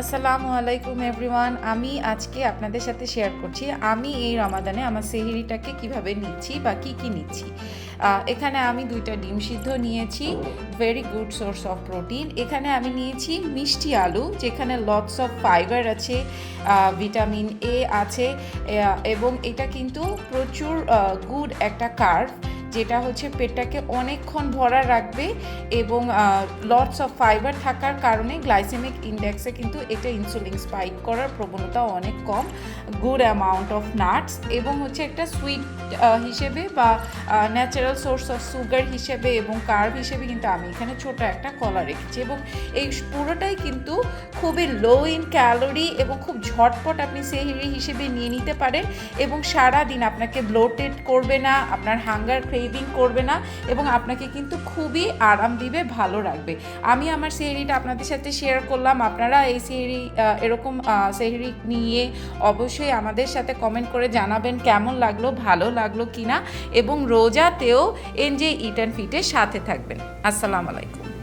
আসসালামু আলাইকুম এভরিওয়ান। আমি আজকে আপনাদের সাথে শেয়ার করছি, আমি এই রমাদানে আমার সেহেরিটাকে কীভাবে নিচ্ছি বা কি কি নিচ্ছি। এখানে আমি দুইটা ডিম সিদ্ধ নিয়েছি very good source of protein এখানে আমি নিয়েছি মিষ্টি আলু, যেখানে লটস অফ ফাইবার আছে ভিটামিন এ আছে এবং এটা কিন্তু প্রচুর গুড একটা কার্ভ যেটা হচ্ছে পেটটাকে অনেকক্ষণ ভরা রাখবে এবং লটস অফ ফাইবার থাকার কারণে গ্লাইসেমিক ইন্ডেক্সে কিন্তু এটা ইনসুলিন স্পাইক করার প্রবণতা অনেক কম গুড অ্যামাউন্ট অফ নাটস এবং হচ্ছে একটা সুইট হিসেবে বা ন্যাচারাল সোর্স অফ সুগার হিসেবে এবং কার্ভ হিসেবে কিন্তু আমি এখানে ছোট একটা কলা রেখেছি এবং এই পুরোটাই কিন্তু খুবই লো ইন ক্যালোরি এবং খুব ঝটপট আপনি সেহেরি হিসেবে নিয়ে নিতে পারেন এবং সারা দিন আপনাকে ব্লোটেড করবে না, আপনার হাঙ্গার ক্রেভিং করবে না এবং আপনাকে কিন্তু খুবই আরাম দিবে, ভালো রাখবে। আমি আমার সেহেরিটা আপনাদের সাথে শেয়ার করলাম। আপনারা এই সেহেরি এরকম সেহেরি নিয়ে অবশ্যই আমাদের সাথে কমেন্ট করে জানাবেন কেমন লাগল, ভালো লাগল কিনা এবং রোজাতেও এনজে ইট অ্যান্ড ফিটের সাথে থাকবেন। আসসালামু আলাইকুম।